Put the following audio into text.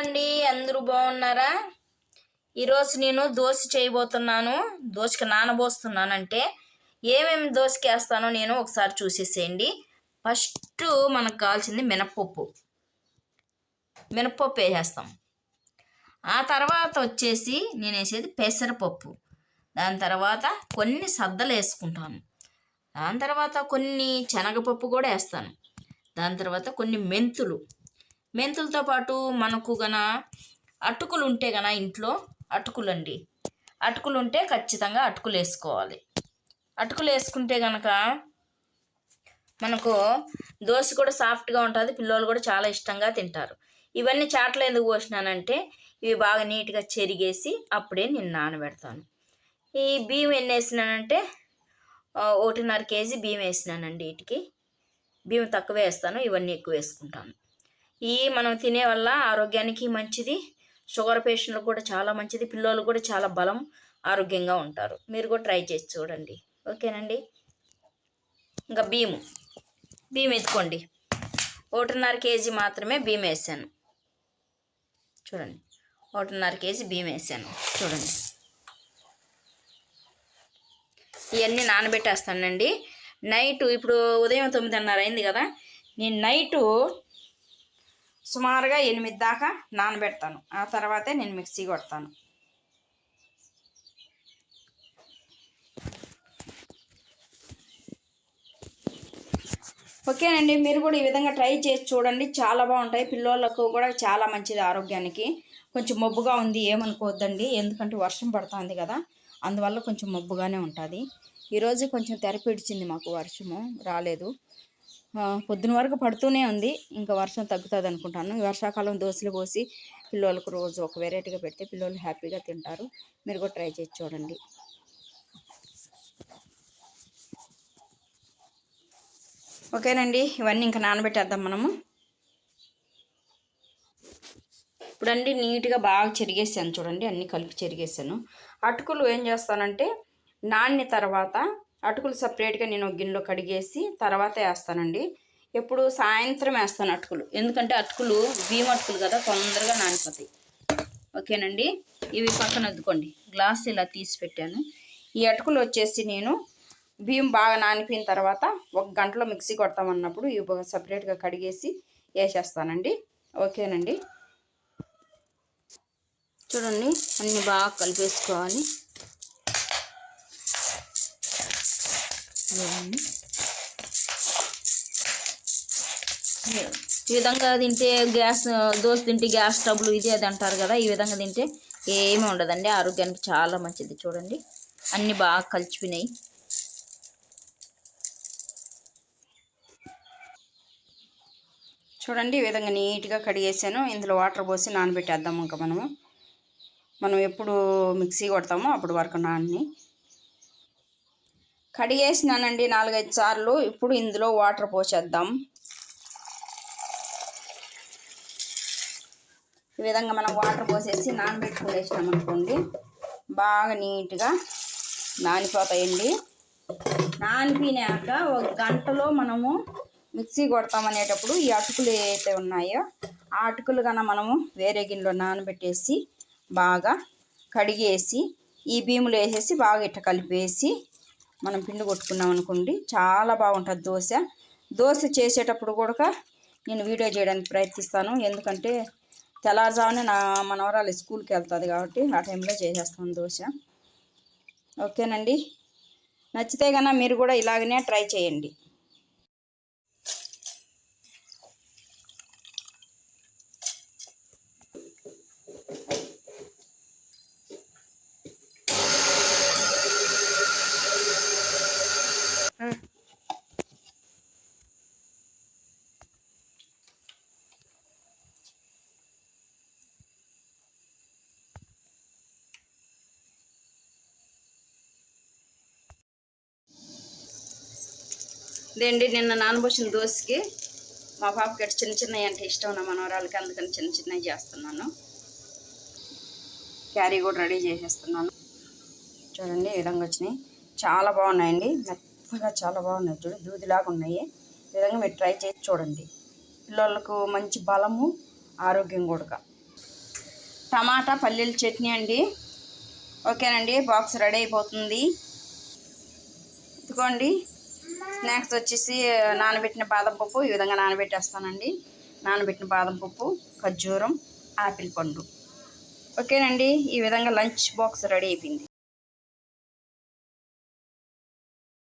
అండి అందరూ బాగున్నారా? ఈరోజు నేను దోశ చేయబోతున్నాను. దోశకి నానబోస్తున్నానంటే ఏమేమి దోశకి వేస్తానో నేను ఒకసారి చూసేసేయండి. ఫస్ట్ మనకు కావాల్సింది మినప్పప్పు. మినప్పప్పు వేసేస్తాం. ఆ తర్వాత వచ్చేసి నేను వేసేది పెసరపప్పు. దాని తర్వాత కొన్ని సద్దలు వేసుకుంటాను. దాని తర్వాత కొన్ని శనగపప్పు కూడా వేస్తాను. దాని తర్వాత కొన్ని మెంతులు. మెంతులతో పాటు మనకు గన అటుకులు ఉంటే గన ఇంట్లో అటుకులు అండి అటుకులు ఉంటే ఖచ్చితంగా అటుకులు వేసుకోవాలి అటుకులు వేసుకుంటే గనక మనకు దోశ కూడా సాఫ్ట్గా ఉంటుంది పిల్లలు కూడా చాలా ఇష్టంగా తింటారు. ఇవన్నీ చాట్లు ఎందుకు పోసినానంటే ఇవి బాగా నీట్గా చెరిగేసి అప్పుడే నేను నానబెడతాను. ఈ బియ్యం ఎన్ని వేసినానంటే ఒకటిన్నర కేజీ బియ్యం వేసినానండి వీటికి బియ్యం తక్కువ వేస్తాను ఇవన్నీ ఎక్కువ వేసుకుంటాను. ఈ మనం తినే వల్ల ఆరోగ్యానికి మంచిది. షుగర్ పేషెంట్లకు కూడా చాలా మంచిది. పిల్లలు కూడా చాలా బలం ఆరోగ్యంగా ఉంటారు. మీరు కూడా ట్రై చేసి చూడండి. ఓకేనండి? ఇంకా బియ్యము. బియ్యం ఎత్తుకోండి. ఒకటిన్నర కేజీ మాత్రమే బియ్యం వేసాను. చూడండి. ఒకటిన్నర కేజీ బియ్యం వేసాను. చూడండి. ఇవన్నీ నానబెట్టేస్తానండి. నైట్ ఇప్పుడు ఉదయం తొమ్మిదిన్నర అయింది కదా. నేను నైటు సుమారుగా ఎనిమిది దాకా నానబెడతాను. ఆ తర్వాతే నేను మిక్సీ కొడతాను. ఓకేనండి మీరు కూడా ఈ విధంగా ట్రై చేసి చూడండి. చాలా బాగుంటాయి. పిల్లలకు కూడా చాలా మంచిది ఆరోగ్యానికి. కొంచెం మబ్బుగా ఉంది ఏమనుకోవద్దండి. ఎందుకంటే వర్షం పడుతుంది కదా. అందువల్ల కొంచెం మబ్బుగానే ఉంటుంది. ఈరోజు కొంచెం తెరపిడిచింది మాకు వర్షము. రాలేదు. పొద్దున వరకు పడుతూనే ఉంది. ఇంకా వర్షం తగ్గుతుంది అనుకుంటాను. వర్షాకాలం దోశలు పోసి పిల్లలకు రోజు ఒక వెరైటీగా పెడితే పిల్లలు హ్యాపీగా తింటారు. మీరు కూడా ట్రై చేసి చూడండి. ఓకేనండి. ఇవన్నీ ఇంకా నానబెట్టేద్దాం మనము. ఇప్పుడండి నీట్గా బాగా చెరిగేసాను చూడండి. అన్నీ కలిపి చెరిగేసాను. అటుకులు ఏం చేస్తానంటే నానిన తర్వాత అటుకులు సపరేట్గా నేను గిన్నెలో కడిగేసి తర్వాత వేస్తానండి. ఎప్పుడు సాయంత్రం వేస్తాను అటుకులు. ఎందుకంటే అటుకులు బియ్యం అటుకులు కదా తొందరగా నానిపోతాయి. ఓకేనండి? ఇవి పక్కన వద్దుకోండి గ్లాస్ ఇలా తీసి పెట్టాను. ఈ అటుకులు వచ్చేసి నేను బియ్యం బాగా నానిపోయిన తర్వాత ఒక గంటలో మిక్సీ కొడతామన్నప్పుడు ఇవి సపరేట్గా కడిగేసి వేసేస్తానండి. ఓకేనండి? చూడండి అన్నీ బాగా కలిపేసుకోవాలి. ఈ విధంగా తింటే గ్యాస్ దోశ తింటే గ్యాస్ ట్రబుల్ ఇది అది అంటారు కదా ఈ విధంగా తింటే ఏమీ ఉండదండి ఆరోగ్యానికి చాలా మంచిది చూడండి. అన్నీ బాగా కలిసిపోయినాయి. చూడండి ఈ విధంగా నీట్గా కడిగేసాను. ఇందులో వాటర్ పోసి నానబెట్టేద్దాం ఇంకా మనము. మనం ఎప్పుడు మిక్సీ కొడతామో అప్పుడు వరకు నాన్ని. కడిగేసినానండి నాలుగైదు సార్లు. ఇప్పుడు ఇందులో వాటర్ పోసేద్దాం. ఈ విధంగా మనం వాటర్ పోసేసి నానబెట్టుకునేసినాం అనుకోండి బాగా నీట్గా నానిపోతాయండి. నానిపోయినాక ఒక గంటలో మనము మిక్సీ కొడతామనేటప్పుడు ఈ అటుకులు ఏవైతే ఉన్నాయో ఆ అటుకులు కన్నా మనము వేరే గిన్నెలో నానబెట్టేసి బాగా కడిగేసి ఈ భీములు వేసేసి బాగా ఇట్ట కలిపేసి మనం పిండి కొట్టుకున్నాం అనుకోండి చాలా బాగుంటుంది దోశ. దోశ చేసేటప్పుడు కూడా నేను వీడియో చేయడానికి ప్రయత్నిస్తాను. ఎందుకంటే తెల్లారుజామునే నా మనవరాలు స్కూల్కి వెళ్తుంది కాబట్టి ఆ టైంలో చేసేస్తాను దోశ. ఓకేనండి? నచ్చితే కన్నా మీరు కూడా ఇలాగనే ట్రై చేయండి. ఇదండి నిన్న నానబోసిన దోశకి మా పాపకి అటు చిన్న చిన్నవి అంటే ఇష్టం నా మనవరాలకి అందుకని చిన్న చిన్నవి చేస్తున్నాను. క్యారీ కూడా రెడీ చేసేస్తున్నాను. చూడండి ఈ విధంగా వచ్చినాయి. చాలా బాగున్నాయండి. మెత్తగా చాలా బాగున్నాయి. చూడు దూదిలాగా ఉన్నాయి. ఈ విధంగా మీరు ట్రై చేసి చూడండి. పిల్లలకు మంచి బలము ఆరోగ్యం కూడా టమాటా పల్లీల చట్నీ అండి. ఓకేనండి బాక్స్ రెడీ అయిపోతుంది. ఇదిగోండి స్నాక్స్ వచ్చేసి నానబెట్టిన బాదం పప్పు ఈ విధంగా నానబెట్టేస్తానండి. నానబెట్టిన బాదం పప్పు ఖర్జూరం ఆపిల్ పండు. ఓకేనండి ఈ విధంగా లంచ్ బాక్స్ రెడీ అయిపోయింది.